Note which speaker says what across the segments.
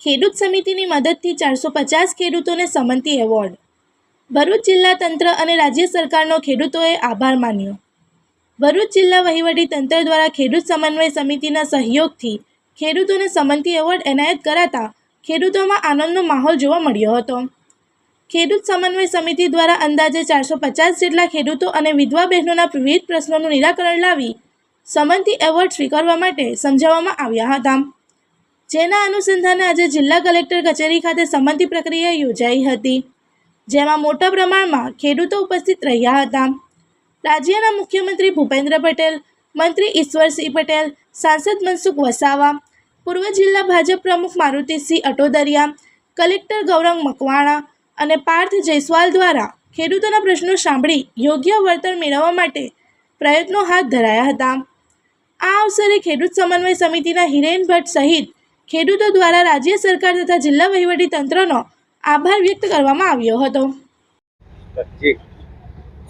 Speaker 1: ખેડૂત સમિતિની મદદથી ચારસો પચાસ ખેડૂતોને સમંતી એવોર્ડ. ભરૂચ જિલ્લા તંત્ર અને રાજ્ય સરકારનો ખેડૂતોએ આભાર માન્યો. ભરૂચ જિલ્લા વહીવટી તંત્ર દ્વારા ખેડૂત સમન્વય સમિતિના સહયોગથી ખેડૂતોને સમંતી એવોર્ડ એનાયત કરાતા ખેડૂતોમાં આનંદનો માહોલ જોવા મળ્યો હતો. ખેડૂત સમન્વય સમિતિ દ્વારા અંદાજે ચારસો પચાસ જેટલા ખેડૂતો અને વિધવા બહેનોના વિવિધ પ્રશ્નોનું નિરાકરણ લાવી સમંતી એવોર્ડ સ્વીકારવા માટે સમજાવવામાં આવ્યા હતા. જેના અનુસંધાને આજે જિલ્લા કલેક્ટર કચેરી ખાતે સંમતિ પ્રક્રિયા યોજાઈ હતી, જેમાં મોટા પ્રમાણમાં ખેડૂતો ઉપસ્થિત રહ્યા હતા. રાજ્યના મુખ્યમંત્રી ભૂપેન્દ્ર પટેલ, મંત્રી ઈશ્વરસિંહ પટેલ, સાંસદ મનસુખ વસાવા, પૂર્વ જિલ્લા ભાજપ પ્રમુખ મારુતિસિંહ અટોદરિયા, કલેક્ટર ગૌરંગ મકવાણા અને પાર્થ જયસ્વાલ દ્વારા ખેડૂતોના પ્રશ્નો સાંભળી યોગ્ય વળતર મેળવવા માટે પ્રયત્નો હાથ ધરાયા હતા. આ અવસરે ખેડૂત સમન્વય સમિતિના હિરેન ભટ્ટ સહિત ખેડૂતો દ્વારા રાજ્ય સરકાર તથા જિલ્લા વહીવટી તંત્રનો આભાર વ્યક્ત કરવામાં આવ્યો હતો.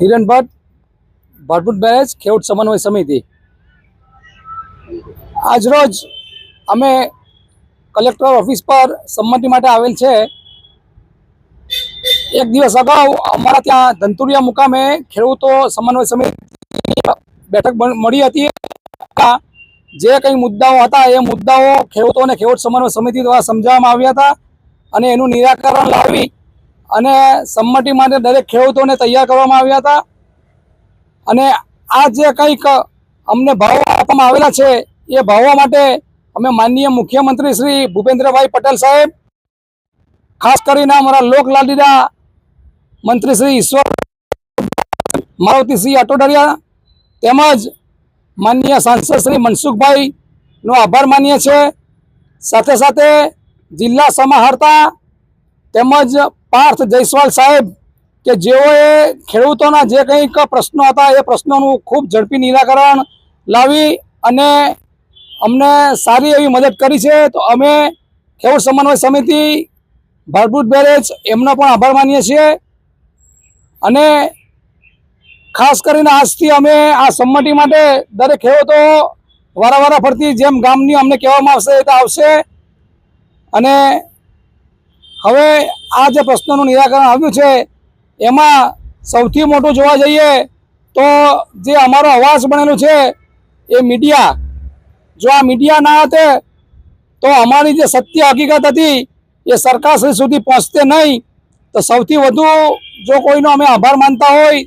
Speaker 2: હિરણ ભટ્ટ ભરપૂર બેરેજ ખેડૂત સમન્વય સમિતિ. આજરોજ અમે કલેક્ટર ઓફિસ પર સંમતિ માટે આવેલ છે. એક દિવસ અગાઉ અમારા ત્યાં ધંતુરિયા મુકામે ખેડૂતો સમન્વય સમિતિ બેઠક મળી હતી. જે કંઈ મુદ્દાઓ હતા એ મુદ્દાઓ ખેડૂતોને ખેડૂત સમન્વય સમિતિ દ્વારા સમજાવવામાં આવ્યા હતા અને એનું નિરાકરણ લાવી અને સંમતિ માટે દરેક ખેડૂતોને તૈયાર કરવામાં આવ્યા હતા. અને આ જે કંઈક અમને ભાવો આપવામાં આવેલા છે એ ભાવો માટે અમે માનનીય મુખ્યમંત્રી શ્રી ભૂપેન્દ્રભાઈ પટેલ સાહેબ, ખાસ કરીને અમારા લોકલાડીના મંત્રી શ્રી ઈશ્વર, મારુતિસિંહ અટોડરિયા તેમજ માનનીય સાંસદ શ્રી મનસુખભાઈ નો આભાર માનીએ છીએ. સાથે સાથે જિલ્લા સમાહર્તા તેમજ પાર્થ જયસ્વાલ સાહેબ કે જેઓએ ખેડૂતોના જે કંઈક પ્રશ્નો હતા એ પ્રશ્નોનું ખૂબ ઝડપી નિરાકરણ લાવી અને અમને સારી એવી મદદ કરી છે. તો અમે ખેડૂત સમન્વય સમિતિ ભરભૂત બેરેજ એમનો પણ આભાર માનીએ છીએ. અને ખાસ કરીને આજથી અમે આ સંમતિ માટે દરેક ખેડૂતો વારાવારા ફરતી જેમ ગામની અમને કહેવામાં આવશે એ આવશે. અને હવે આ જે પ્રશ્નોનું નિરાકરણ આવ્યું છે, એમાં સૌથી મોટું જોવા જઈએ તો જે અમારો અવાજ બનેલો છે, એ મીડિયા. જો આ મીડિયા ના હતે, તો અમારી જે સત્ય હકીકત હતી, એ સરકારશ્રી સુધી પહોંચતે નહીં. તો સૌથી વધુ જો કોઈનો અમે આભાર માનતા હોય